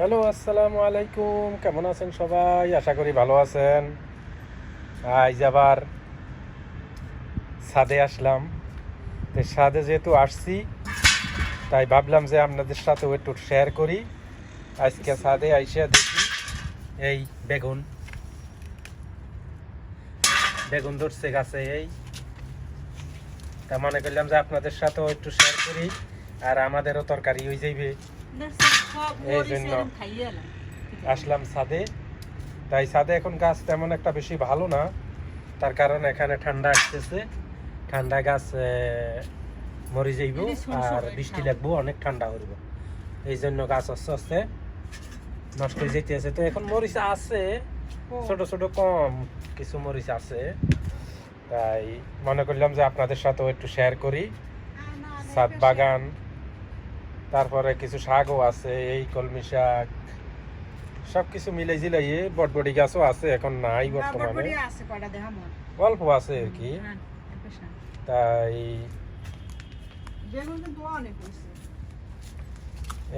Hello, আসসালামু আলাইকুম। কেমন আছেন সবাই? আশা করি ভালো আছেন। আজ আবার ছাদে আসলাম। তো ছাদে যেহেতু আসছি, তাই ভাবলাম যে আপনাদের সাথেও একটু শেয়ার করি। আজকে ছাদে আইসে দেখি এই বেগুন। বেগুন ধরছে গাছে এই। তা মনে করলাম যে আপনাদের সাথেও একটু শেয়ার করি, আর আমাদেরও তরকারি হয়ে যাইবে। এই জন্য। আসলাম ছাদে। তাই ছাদে এখন গাছ তেমন একটা বেশি ভালো না। তার কারণ এখানে ঠান্ডা আসতেছে। ঠান্ডা গাছ মরে যাইব আর বৃষ্টি হ্যাঁ। লাগবো অনেক ঠান্ডা করব এই জন্য গাছ আস্তে আস্তে নষ্ট হয়ে যেতেছে তো এখন মরিচ আছে ছোট ছোট কম কিছু মরিচ আছে। তাই মনে করলাম যে আপনাদের সাথেও একটু শেয়ার করি। সাত বাগান। তারপরে কিছু শাকও আছে এই কলমি শাক সব কিছু মিলে জিলাই বটবটি গাছও আছে এখন নাই বর্তমানে। অল্প আছে আর কি। তাই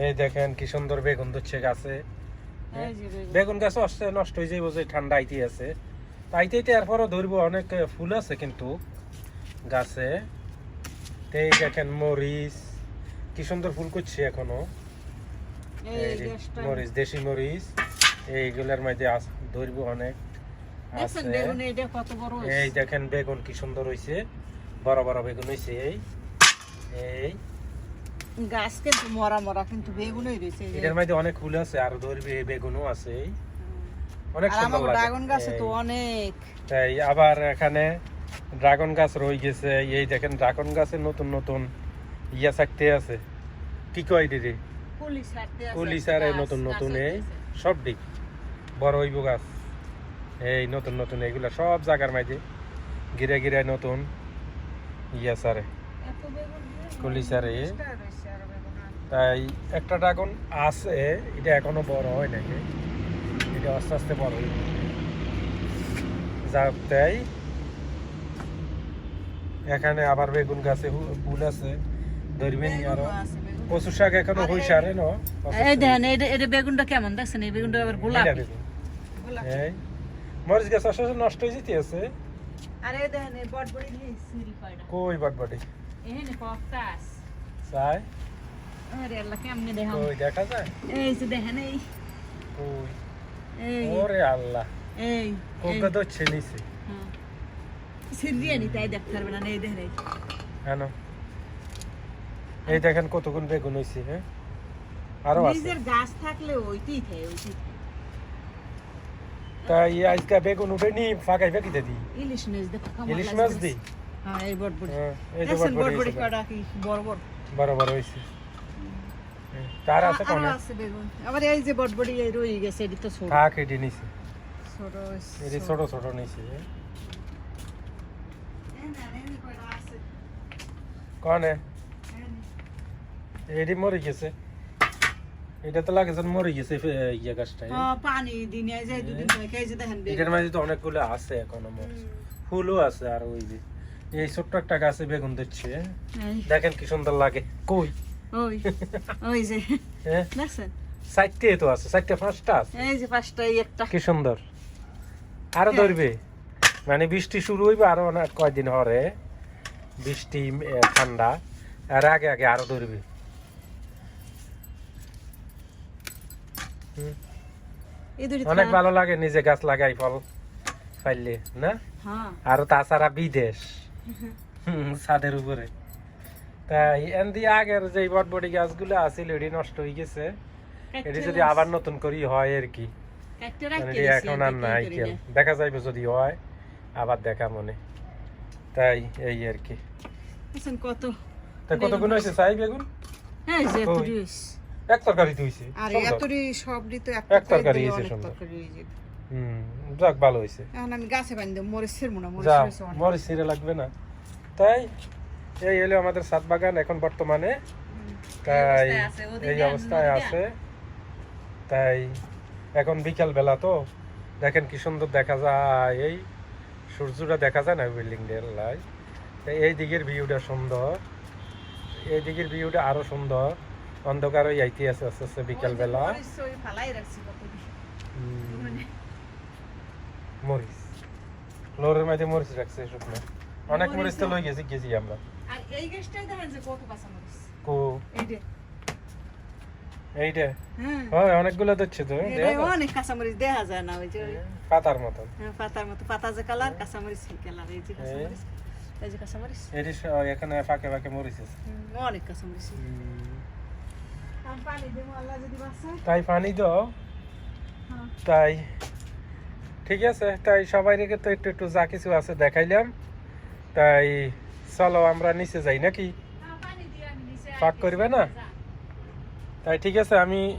এই দেখেন কি সুন্দর বেগুন ধরছে গাছে। বেগুন। গাছ আসছে নষ্ট হয়ে যাইব যে ঠান্ডা আইতে আছে। আইতে আইতে এরপরও ধরবো অনেক ফুল আছে কিন্তু গাছে। এই দেখেন মরিচ কি সুন্দর ফুল করছে এখনও? মরিচ দেশি মরিচ। এইগুলোর মধ্যে ধরবো অনেক। এই দেখেন বেগুন কি সুন্দর হইছে বড় বড় বেগুন হইছে এই। এই। গাছ কিন্তু মরা মরা কিন্তু বেগুনই রয়েছে এটার মধ্যে অনেক ফুল আছে আর ধরবে বেগুনও আছে অনেক সুন্দর লাগে। ড্রাগন গাছে তো এই। অনেক। তাই আবার এখানে ড্রাগন গাছ রয়ে গেছে। এই দেখেন ড্রাগন গাছে নতুন নতুন ইয়া থাকতে আছে। কি কয় দিদি কুলি সারে নতুন নতুন এই সব দিক। বড় হইব গাছ। এই নতুন নতুন এইগুলা সব জায়গার মাঝে। গিরে গিরে নতুন। ইয়া সারে কুলি সারে। তাই একটা ড্রাগন আছে এটা এখনও বড় হয় নাকি এটা আস্তে আস্তে বড় হইব। যাক তাই। এখানে আবার বেগুন গাছে ফুল আছে। ধরবেন আরও। বেগুনও আছে, বেগুন। কচু শাক এখনও হইছে আরে ন এই দেখেন এটা এটা বেগুনটা কেমন দেখছেন? এই বেগুনটা আবার গোলাপি। এই। মরিচ গাছ আসলে নষ্ট হয়ে যেতে আছে। আরে দেখেন এই বটবড়ি দিয়ে সিঁড়ি পায়রা কই বাটবাটি এখানে কক্টাস চাই। আরে আল্লাহ কেমনে দেখাম? কই দেখা যায়? এই যে দেখেন এই। কই? এই। ওরে আল্লাহ। এই কোকা তো ছেলিছে সিঁড়ি আনি তাই দেখতে পারবে না এই দেখেন এই। কেন এই দেখেন কতগুণ বেগুন হইছে হ্যাঁ? আরও আছে। নিজের গাছ থাকলে ওইতেই থাকে ওইতেই। তাই আজকে বেগুন উঠে নি ফাঁকাই ফাঁকিতে দি ইলিশ মাছ কেমন ইলিশ মাছ? দি? হ্যাঁ এই বটবড়ি হ্যাঁ, এই বটবড়ি হইছে কটা কি বড় বড় বড় বড় হইছে। হ্যাঁ, তার আছে কোনে? আছে বেগুন। আবার এই যে বটবড়ি এই রয়ে গেছে এটি তো ছোট। থাক এটি নিছে। ছোট এটি ছোট ছোট নিছে কনে? এটি মরে গেছে। এটা তো লাগে যেন মরে গেছে ইয়ে গাছটা। হ্যাঁ, পানি দিনে যায় দুদিন পরে এই যে দেখেন এটার মাঝে তো অনেকগুলো আছে এখনও মরিচ ফুলও আছে আর ওই যে এই ছোট্ট একটা গাছে বেগুন দিচ্ছে দেখেন কি সুন্দর লাগে। কই? ওই ওই যে। হ্যাঁ। দেখছেন? তো আছে চারটে পাঁচটা আছে। এই যে পাঁচটা একটা। কি সুন্দর। আরও হ্যাঁ। ধরবে। মানে বৃষ্টি শুরু হইবে আরও অনেক কয়দিন হরে। বৃষ্টি ঠান্ডা। আর আগে আগে আরও ধরবে। অনেক ভালো লাগে নিজে গাছ লাগাই ফল পাইলে না? হ্যাঁ। আর তাছাড়া বিদেশ। ছাদের উপরে। তাই এন্দি আগের যে বটবটি গাছগুলো আছিল এটি নষ্ট হয়ে গেছে। এটি যদি আবার নতুন করি হয় আর কি। মানে এখন আর নাই দেখা যাইবে যদি হয় আবার দেখা মনে। তাই এই আর কি। দেখছেন কত? হয়েছে? চাই বেগুন? হ্যাঁ হইছে। এক আর তো এক তরকারি সুন্দর। হুম যাক ভালো হয়েছে এখন আমি গাছে বান্ধব দেবো মরিচ ছিড়বো না মরিচ যা হয়েছে অনেক। মরিচ ছিঁড়ে লাগবে না। তাই এই হলো আমাদের সাত বাগান এখন বর্তমানে। তাই অবস্থায় আছে, ওদিকে এই অবস্থায় আছে। তাই এখন বিকাল বেলা তো। দেখেন কি সুন্দর দেখা যায়। এই সূর্যটা দেখা যায় না বিল্ডিং এর লাই? এই দিকের ভিউটা সুন্দর। এই দিকের ভিউটা আরও সুন্দর। অন্ধকার হয়ে আইতে আছে আস্তে আস্তে বিকেল বেলা। মরিচ ফালাই মরিচ। ফ্লোরের মরিচ রাখছে শুকনো। অনেক মরিচ তো মরিচ লই গেছি গেছি আমরা। আর এই গাছটাই দেখেন যে কত কাঁচা মরিচ। কো? এই এইটা হ্যাঁ। অনেকগুলো দিচ্ছে তো এটাই দেখা যায়। দেখা যায় না ওই যে পাতার মতন হ্যাঁ, পাতার মতো। পাতা যে কালার কাঁচামরিচ সেই কালার। এই যে এই? কাঁচামরিচ এই যে কাঁচামরিচ এটি এখানে ফাঁকে ফাঁকে মরিচ আছে। অনেক আমি তাই পানি দাও। হ্যাঁ। তাই। ঠিক আছে তাই সবাই রেখে তো একটু একটু যা কিছু আছে দেখাইলাম। তাই চলো আমরা নিচে যাই নাকি? ফাঁক করবে না? তাই ঠিক আছে আমি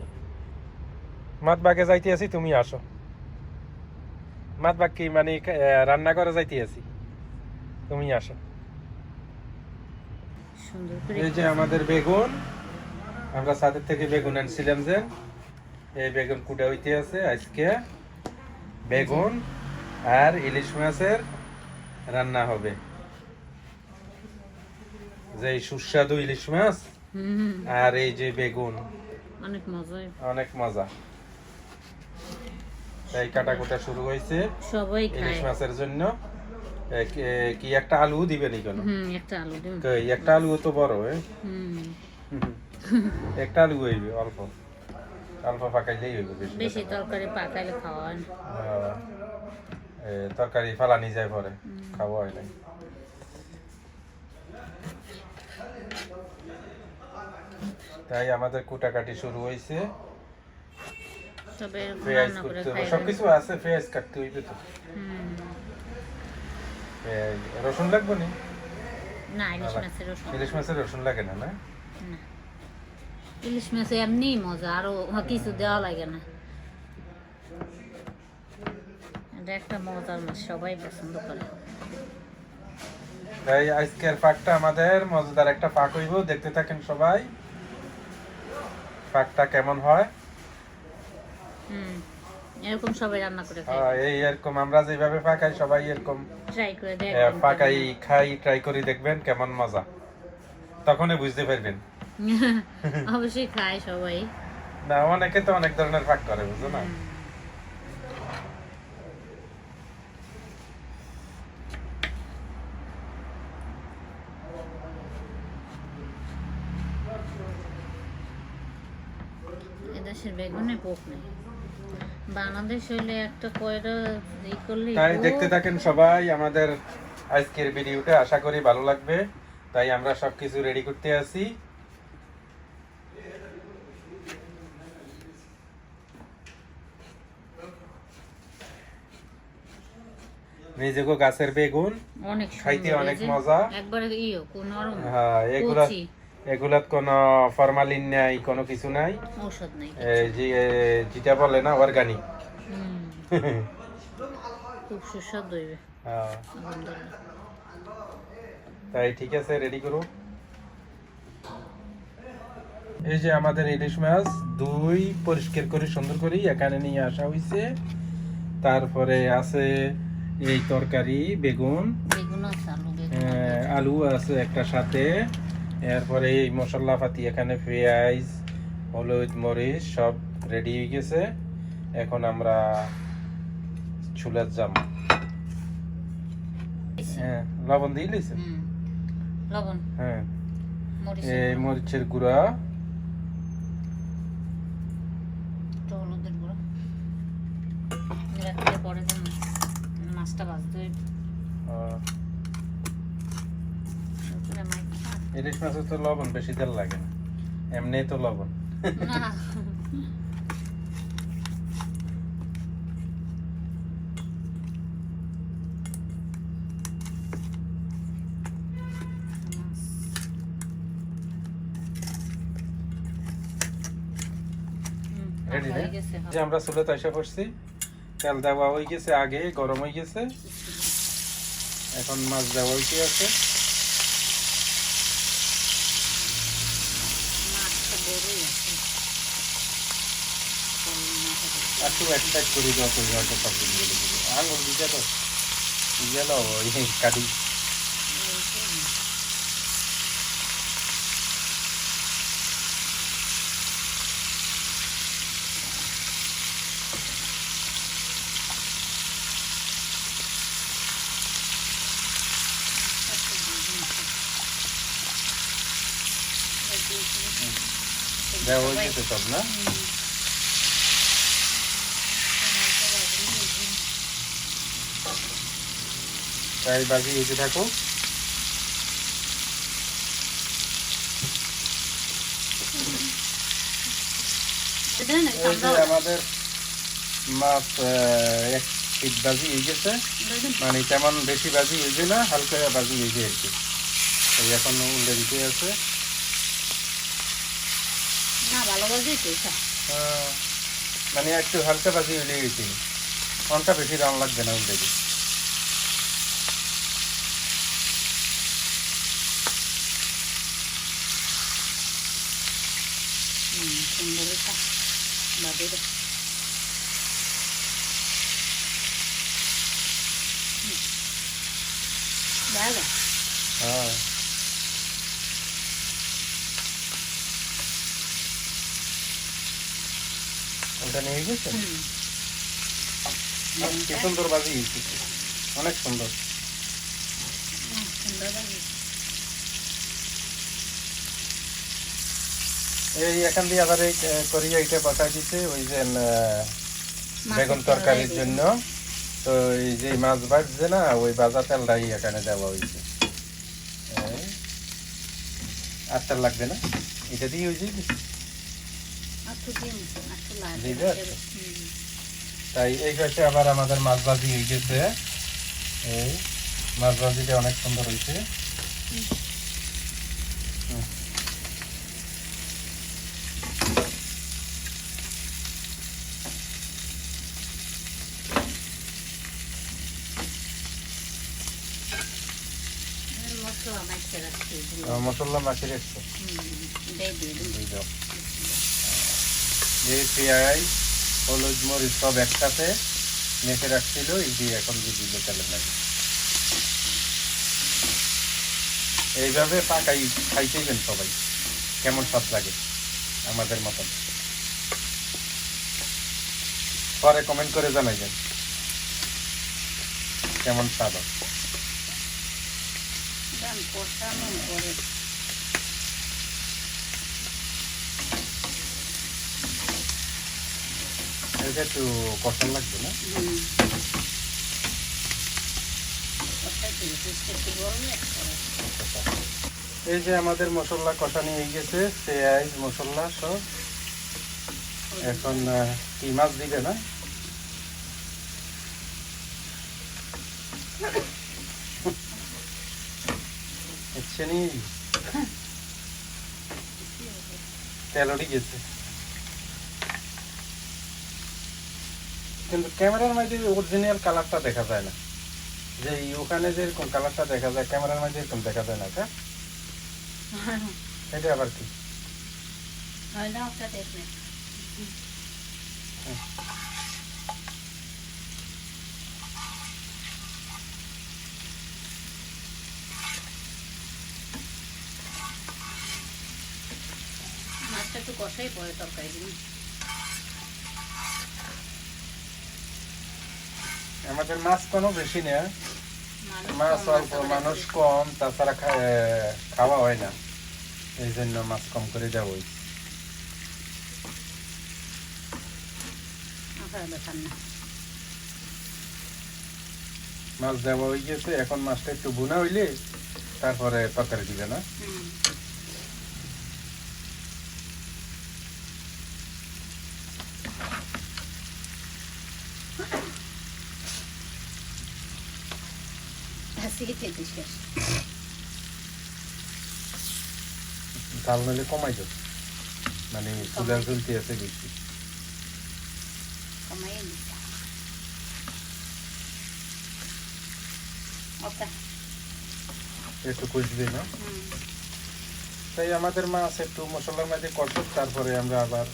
মাতবাগে যাইতে আছি তুমি আসো। মাতবাগ কি মানে আহ, রান্নাঘরে যাইতে আছি। তুমি আসো। এই যে আমাদের বেগুন। আমরা সাথে থেকে বেগুন আনছিলাম যে এই বেগুন কুটে হইতে আছে আজকে। বেগুন আর ইলিশ মাছের রান্না হবে। যে এই সুস্বাদু ইলিশ মাছ আর এই যে বেগুন। অনেক মজা অনেক মজা। তাই কাটাকুটা শুরু হয়েছে সবাই ইলিশ মাছের জন্য। কি- একটা আলু দিবেন কেন একটা আলু একটা আলু তো বড়? হুম। একটা আলু হইবে অল্প। অল্প পাকাইলেই হইবে বেশি বেশি তরকারি পাকাইলে খাওয়া হয় তরকারি ফালানি যায় পরে খাওয়া হয় নাই। তাই আমাদের কুটাকাটি শুরু হয়েছে তবে পেঁয়াজ করতে হবে। সবকিছু আছে পেঁয়াজ কাটতে হইবে তো। রসুন লাগবে না? না ইলিশ মাছের রসুন লাগে না না? না। ইলিশ মাছে এমনি মজা আরও কিছু দেওয়া লাগে না। এটা একটা মজার মাছ সবাই পছন্দ করে। তাই আজকের পাকটা আমাদের মজাদার একটা পাক হইব দেখতে থাকেন সবাই। পাকটা কেমন হয়? হুম এরকম সবাই রান্না করে আহ, এই এরকম আমরা যেভাবে পাকাই সবাই এরকম। ট্রাই করে দেখবেন। পাকাই খাই ট্রাই করে দেখবেন কেমন মজা। তখনই বুঝতে পারবেন। অবশ্যই খায় সবাই। না অনেকে তো অনেক ধরনের পাক করে বুঝছ না? এদেশের বেগুনে পোক নেই। বাংলাদেশ হইলে একটা কয়টা ই করলে তাই দেখতে থাকেন সবাই আমাদের আজকের ভিডিওটা আশা করি ভালো লাগবে। তাই আমরা সবকিছু রেডি করতে আছি। নিজেকে গাছের বেগুন অনেক খাইতে অনেক মজা। একবারে ইয়ে কোন নরম হ্যাঁ এগুলা এগুলাত কোনো ফরমালিন নাই কোনো কিছু নাই। ঔষধ নাই এই যে যেটা বলে না অর্গানিক খুব সুস্বাদু হইবে আলহামদুলিল্লাহ। তাই ঠিক আছে রেডি করো। এই যে আমাদের ইলিশ মাছ দুই পরিষ্কার করে সুন্দর করে এখানে নিয়ে আসা হয়েছে তারপরে আছে এই তরকারি বেগুন। বেগুন আলু আছে। একটা সাথে। এরপরে এই মশলা পাতি এখানে পেঁয়াজ হলুদ মরিচ সব রেডি হয়ে গেছে। এখন আমরা চুলার যাম হ্যাঁ লবণ দিয়ে লিছে লবণ। হ্যাঁ। এই মরিচের গুঁড়া। হলুদের গুঁড়ো। পরে মাছটা ভাজতে হইবে। ইলিশ মাছের তো লবণ বেশি তেল লাগে না। এমনি তো লবণ। রেডি হয়ে? যে আমরা চুলে তৈসা করছি তেল দেওয়া হয়ে গেছে আগে, গরম হয়ে গেছে। এখন মাছ দেওয়া হয়ে থেকে। একটু অ্যাটাক করে যত দিবে আঙুল দিতে তো। গেল কাটি এই তো। দেওয়া হয়ে গেছে সব না তাই হইতে থাকো আমাদের মাছ এক বাজি হয়ে গেছে মানে তেমন বেশি বাজি হয়েছে না হালকা বাজি হয়েছে আর কি এখন উল্টে দিতে আছে আহ, মানে একটু হালকা বাজি হইলে গেছে ঘণ্টা বেশি দাম লাগবে না উল্টে দিই হুম, সুন্দর এটা বাজে রে। হুম। দাদা হ্যাঁ। ওটা নিয়ে গেছে কি সুন্দর বাজি অনেক সুন্দর। বাজে এই এখান দিয়ে আবার এই করিয়া এটা বসাই দিছে ওই যে বেগুন তরকারির জন্য। তো এই যে মাছ ভাজছে না ওই ভাজা তেলটাই এখানে দেওয়া হয়েছে। আর তেল লাগবে না? এটা দিয়ে হয়েছে কি? তাই এই হচ্ছে আবার আমাদের মাছ ভাজি হয়ে গেছে এই মাছ ভাজিটা অনেক সুন্দর হয়েছে। মশলা মাইকে রাখছি। মশলা মাখিয়ে রাখছো? দিয়ে দাও। যে পেঁয়াজ হলুদ মরিচ সব একসাথে মেখে রাখছিল, এই দিয়ে এখন দিয়ে দিল লাগে এইভাবে পাকাই খাইতেইবেন সবাই। কেমন স্বাদ লাগে, আমাদের মতন। পরে কমেন্ট করে জানাইবেন কেমন স্বাদ হয়। দেন, কষানো করে এটা একটু কষা লাগবে না। এই যে আমাদের মশলা কষানি হয়ে গেছে, পেঁয়াজ, মশলা সব। এখন কি মাছ দিবে না? হচ্ছে নি। গেছে। কিন্তু ক্যামেরার মাঝে অরিজিনাল কালারটা দেখা যায় না। যে ওখানে যেরকম কালারটা দেখা যায় ক্যামেরার মাঝে এরকম দেখা যায় না এটা আবার কি? হয় না, ওটা দেখবে। মাছটা একটু কষাই পরে তরকারি আমাদের মাছ কোনো বেশি নেই মাছ অল্প মানুষ কম তাছাড়া খাওয়া হয় না। এই জন্য মাছ কম করে দেওয়া হয়েছে মাছ দেওয়া হয়ে গেছে এখন মাছটা একটু বুনা হইলে তারপরে তরকারি দিবে না হুম। আজকে খেতে শেষ ঝাল নিলে কমাই দেবে। মানে চুলা চলতে আছে বেশি। একটু কষবে না? তাই আমাদের মাছ একটু মশলার মধ্যে কষুক তারপরে আমরা আবার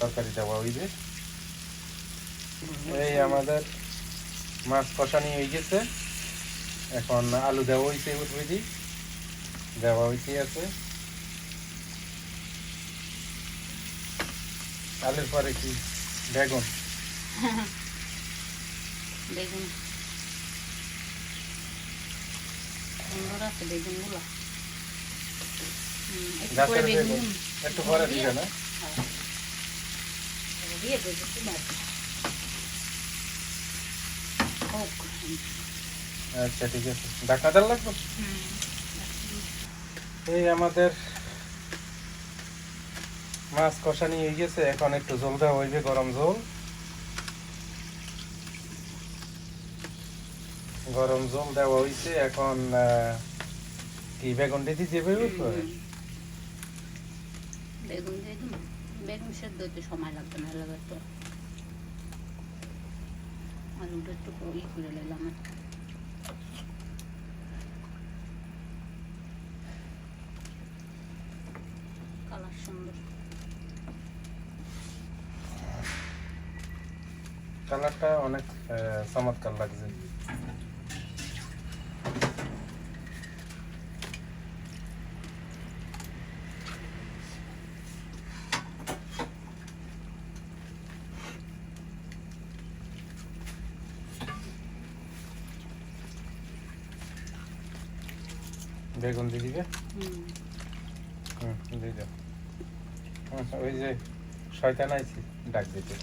তরকারি দেওয়া হইবে। এই আমাদের মাছ কষানি হয়ে গেছে। এখন আলু দেওয়া হয়েছে উঠবিদি দেওয়া হয়েছে আছে। আলুর পরে কি? বেগুন। বেগুন। সুন্দর আছে বেগুনগুলো। একটু পরে দিবে না? দিয়ে দেবো। হোক। আচ্ছা ঠিক আছে। ঢাকা দেওয়া লাগবে। এই আমাদের মাছ কষানি হয়ে গেছে এখন একটু জল দেওয়া হইবে, গরম জল। গরম জল দেওয়া হইছে, এখন কি, বেগুন দিয়ে হুম। বেগুন দিয়ে বেগুন সেদ্ধ সময় লাগবে না লাগে তো। আলুটা একটু ই করে কালার সুন্দর কালারটা অনেক আহ, চমৎকার লাগছে। বেগুন দিয়ে দিবে? হুম। হুম দিয়ে দাও। হুম, ওই যে শয়তান আইছি ডাক দিতে।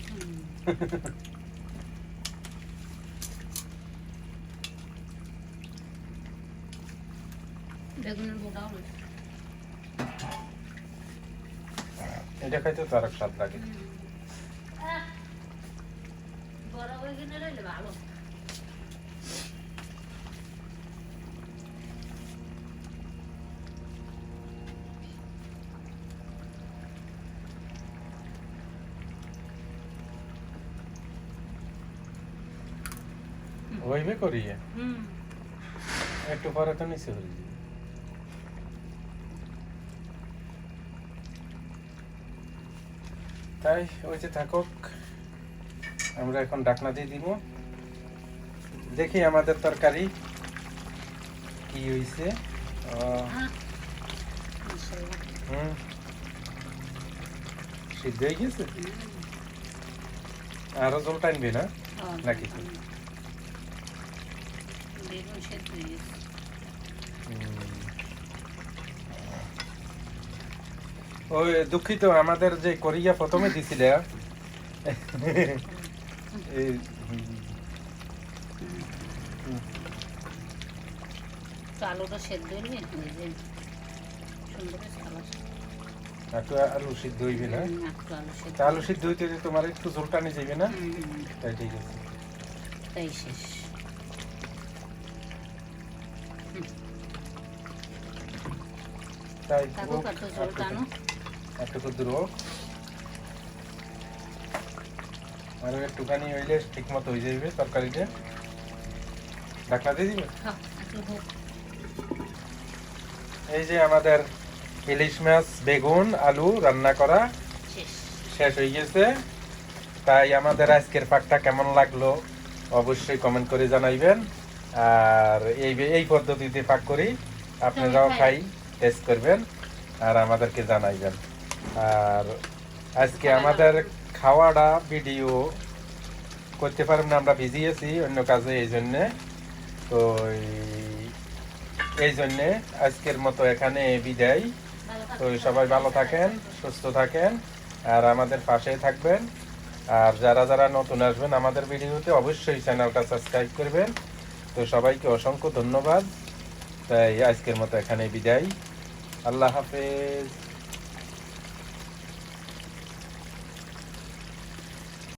এটা খাইতে তো আরেক স্বাদ লাগে বড় বেগুনের হইলে ভালো করিয়ে। হুম। একটু পরে তো নিচে হয়ে যাবে। তাই ওই যে থাকুক আমরা এখন ডাকনা দিয়ে দিব। দেখি আমাদের তরকারি কি হয়েছে হ্যাঁ হুম। সিদ্ধ হয়ে গেছে? আরও জল টানবে না? নাকি? বেগুন সেদ্ধ হয়ে গেছে ওই দুঃখিত আমাদের যে কোরিয়া প্রথমে দিছিলে এই, আলুটা সেদ্ধ হইলে সুন্দর একটু আলু সিদ্ধ হইবে না? আলু সেদ্ধ হইতে তোমার একটু জল টানে যাবে না? তাই ঠিক আছে। তাই শেষ। একটু হোক একটুখানি হইলে ঠিক মতো হয়ে ঢাকনা দিয়ে দিবে একটু হোক এই যে আমাদের ইলিশ মাছ বেগুন আলু রান্না করা শেষ শেষ হয়ে গেছে তাই আমাদের আজকের পাকটা কেমন লাগল অবশ্যই কমেন্ট করে জানাইবেন আর এই এই পদ্ধতিতে পাক করি আপনারাও খাই। টেস্ট করবেন আর আমাদেরকে জানাইবেন। আর আজকে আমাদের খাওয়াটা ভিডিও করতে পারবেন না আমরা বিজি আছি অন্য কাজে এই জন্যে। তো এই- এই জন্যে আজকের মতো এখানে বিদায়। তো সবাই ভালো থাকেন সুস্থ থাকেন আর আমাদের পাশে থাকবেন। আর যারা যারা নতুন আসবেন আমাদের ভিডিওতে অবশ্যই চ্যানেলটা সাবস্ক্রাইব করবেন। তো সবাইকে অসংখ্য ধন্যবাদ। তাই আজকের মতো এখানে বিদায়। আল্লাহ হাফেজ।